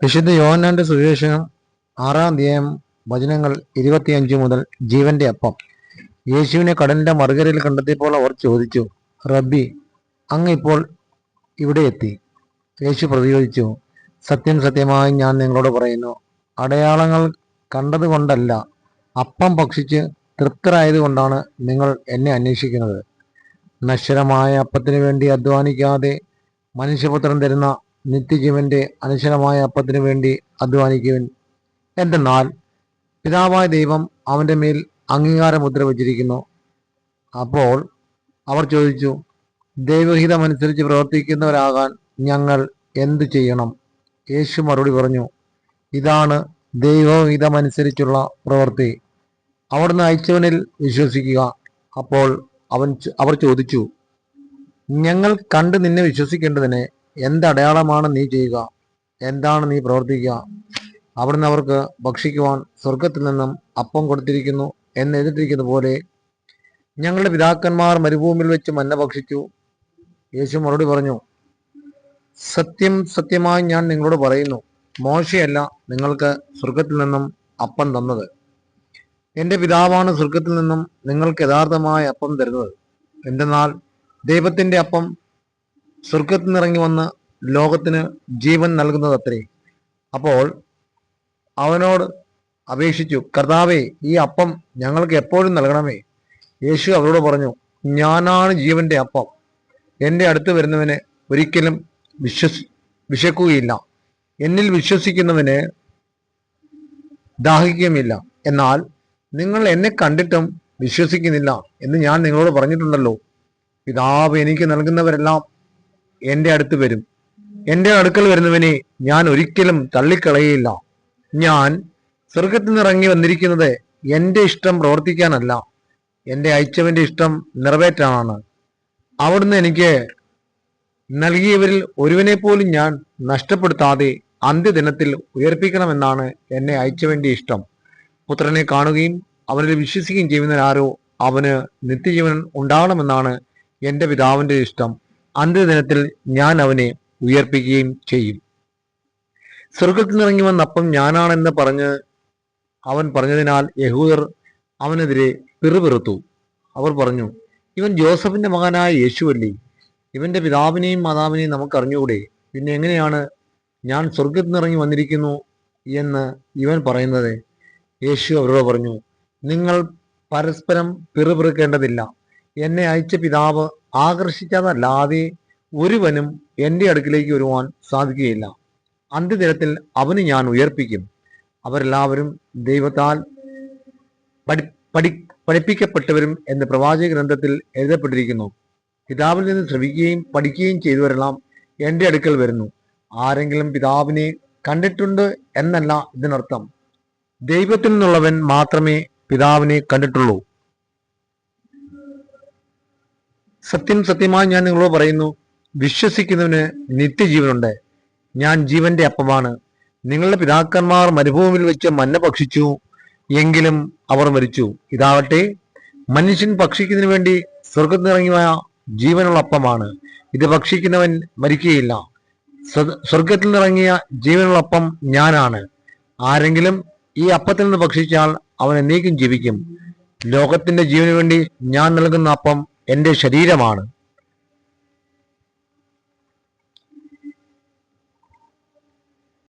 വിശുദ്ധ യോഹന്നാന്റെ സുവിശേഷം ആറാം അധ്യായം വചനങ്ങൾ ഇരുപത്തിയഞ്ച് മുതൽ ജീവന്റെ അപ്പം. യേശുവിനെ കടലിന്റെ മറുകരയിൽ കണ്ടെത്തിയപ്പോൾ അവർ ചോദിച്ചു റബ്ബി അങ്ങ് ഇപ്പോൾ ഇവിടെ എത്തി. യേശു പ്രതിരോധിച്ചു സത്യം സത്യമായി ഞാൻ നിങ്ങളോട് പറയുന്നു അടയാളങ്ങൾ കണ്ടതുകൊണ്ടല്ല അപ്പം ഭക്ഷിച്ച് തൃപ്തരായതുകൊണ്ടാണ് നിങ്ങൾ എന്നെ അന്വേഷിക്കുന്നത്. നശ്വരമായ അപ്പത്തിനു വേണ്ടി അധ്വാനിക്കാതെ മനുഷ്യപുത്രൻ തരുന്ന നിത്യജീവന്റെ അനശ്വരമായ അപ്പത്തിനു വേണ്ടി അധ്വാനിക്കുവൻ. എന്തെന്നാൽ പിതാവായ ദൈവം അവന്റെ മേൽ അംഗീകാരം മുദ്ര വച്ചിരിക്കുന്നു അപ്പോൾ അവർ ചോദിച്ചു ദൈവഹിതമനുസരിച്ച് പ്രവർത്തിക്കുന്നവരാകാൻ ഞങ്ങൾ എന്തു ചെയ്യണം? യേശു മറുപടി പറഞ്ഞു ഇതാണ് ദൈവഹിതമനുസരിച്ചുള്ള പ്രവൃത്തി. അവിടുന്ന് അയച്ചവനിൽ വിശ്വസിക്കുക. അപ്പോൾ അവൻ അവർ ചോദിച്ചു ഞങ്ങൾ കണ്ട് നിന്നെ വിശ്വസിക്കേണ്ടതിന് എന്ത് അടയാളമാണ് നീ ചെയ്യുക? എന്താണ് നീ പ്രവർത്തിക്കുക? അവിടുന്ന് അവർക്ക് ഭക്ഷിക്കുവാൻ സ്വർഗത്തിൽ നിന്നും അപ്പം കൊടുത്തിരിക്കുന്നു എന്ന് എഴുതിയിരിക്കുന്ന പോലെ ഞങ്ങളുടെ പിതാക്കന്മാർ മരുഭൂമിയിൽ വെച്ച് മന്ന ഭക്ഷിച്ചു. യേശു മറുപടി പറഞ്ഞു സത്യം സത്യമായി ഞാൻ നിങ്ങളോട് പറയുന്നു മോശയല്ല നിങ്ങൾക്ക് സ്വർഗത്തിൽ നിന്നും അപ്പം തന്നത്. എന്റെ പിതാവാണ് സ്വർഗത്തിൽ നിന്നും നിങ്ങൾക്ക് യഥാർത്ഥമായ അപ്പം തരുന്നത്. എന്തെന്നാൽ ദൈവത്തിന്റെ അപ്പം സ്വർഗത്തിൽ നിന്നിറങ്ങി വന്ന് ലോകത്തിന് ജീവൻ നൽകുന്നത് അത്രേ അപ്പോൾ അവനോട് അപേക്ഷിച്ചു കർത്താവേ ഈ അപ്പം ഞങ്ങൾക്ക് എപ്പോഴും നൽകണമേ. യേശു അവരോട് പറഞ്ഞു ഞാനാണ് ജീവന്റെ അപ്പം. എന്റെ അടുത്ത് വരുന്നവന് ഒരിക്കലും വിശ്വസ് വിശക്കുകയില്ല. എന്നിൽ വിശ്വസിക്കുന്നവന് ദാഹിക്കുകയുമില്ല. എന്നാൽ നിങ്ങൾ എന്നെ കണ്ടിട്ടും വിശ്വസിക്കുന്നില്ല എന്ന് ഞാൻ നിങ്ങളോട് പറഞ്ഞിട്ടുണ്ടല്ലോ. പിതാവ് എനിക്ക് നൽകുന്നവരെല്ലാം എന്റെ അടുത്ത് വരും. എന്റെ അടുക്കൽ വരുന്നവനെ ഞാൻ ഒരിക്കലും തള്ളിക്കളയില്ല ഞാൻ സ്വർഗത്തിൽ നിന്ന് ഇറങ്ങി വന്നിരിക്കുന്നത് എന്റെ ഇഷ്ടം പ്രവർത്തിക്കാനല്ല. എന്റെ അയച്ചവന്റെ ഇഷ്ടം നിറവേറ്റാനാണ്. അവിടുന്ന് എനിക്ക് നൽകിയവരിൽ ഒരുവനെ പോലും ഞാൻ നഷ്ടപ്പെടുത്താതെ അന്ത്യദിനത്തിൽ ഉയർപ്പിക്കണമെന്നാണ് എന്നെ അയച്ചവന്റെ ഇഷ്ടം. പുത്രനെ കാണുകയും അവനിൽ വിശ്വസിക്കുകയും ചെയ്യുന്നവരാരോ അവന് നിത്യജീവൻ ഉണ്ടാകണമെന്നാണ് എന്റെ പിതാവിന്റെ ഇഷ്ടം. അന്ത്യദിനത്തിൽ ഞാൻ അവനെ ഉയർപ്പിക്കുകയും ചെയ്യും. സ്വർഗത്തിൽ നിന്നിറങ്ങി വന്ന അപ്പം ഞാനാണെന്ന് പറഞ്ഞ് അവൻ പറഞ്ഞതിനാൽ യഹൂദർ അവനെതിരെ പിറുപിറുത്തു. അവർ പറഞ്ഞു ഇവൻ ജോസഫിന്റെ മകനായ യേശുവല്ലേ? ഇവന്റെ പിതാവിനെയും മാതാവിനെയും നമുക്ക് അറിഞ്ഞുകൂടെ പിന്നെ എങ്ങനെയാണ് ഞാൻ സ്വർഗത്തിൽ നിന്നിറങ്ങി വന്നിരിക്കുന്നു എന്ന് ഇവൻ പറയുന്നത്? യേശു അവരോട് പറഞ്ഞു നിങ്ങൾ പരസ്പരം പിറുപിറുക്കേണ്ടതില്ല. എന്നെ അയച്ച പിതാവ് ആകർഷിച്ചതല്ലാതെ ഒരുവനും എന്റെ അടുക്കിലേക്ക് വരുവാൻ സാധിക്കുകയില്ല. അന്ത്യദിനത്തിൽ അവന് ഞാൻ ഉയർപ്പിക്കും. അവരെല്ലാവരും ദൈവത്താൽ പഠി പഠി പഠിപ്പിക്കപ്പെട്ടവരും എന്ന് പ്രവാചക ഗ്രന്ഥത്തിൽ എഴുതപ്പെട്ടിരിക്കുന്നു. പിതാവിൽ നിന്ന് ശ്രമിക്കുകയും പഠിക്കുകയും ചെയ്തവരെല്ലാം എന്റെ അടുക്കൽ വരുന്നു. ആരെങ്കിലും പിതാവിനെ കണ്ടിട്ടുണ്ട് എന്നല്ല ഇതിനർത്ഥം. ദൈവത്തിൽ നിന്നുള്ളവൻ മാത്രമേ പിതാവിനെ കണ്ടിട്ടുള്ളൂ. സത്യം സത്യമായി ഞാൻ നിങ്ങളോട് പറയുന്നു. വിശ്വസിക്കുന്നവന് നിത്യജീവനുണ്ട്. ഞാൻ ജീവന്റെ അപ്പമാണ്. നിങ്ങളുടെ പിതാക്കന്മാർ മരുഭൂമിയിൽ വെച്ച് മന്ന ഭക്ഷിച്ചു എങ്കിലും അവർ മരിച്ചു. ഇതാവട്ടെ മനുഷ്യൻ ഭക്ഷിക്കുന്നതിന് വേണ്ടി സ്വർഗത്തിനിറങ്ങിയ ജീവനുള്ള അപ്പമാണ്. ഇത് ഭക്ഷിക്കുന്നവൻ മരിക്കുകയില്ല. സ്വ- സ്വർഗത്തിൽ നിറങ്ങിയ ജീവനുള്ള അപ്പം ഞാനാണ്. ആരെങ്കിലും ഈ അപ്പത്തിൽ നിന്ന് ഭക്ഷിച്ചാൽ അവൻ എന്നേക്കും ജീവിക്കും. ലോകത്തിന്റെ ജീവന് വേണ്ടി ഞാൻ നൽകുന്ന അപ്പം എന്റെ ശരീരമാണ്.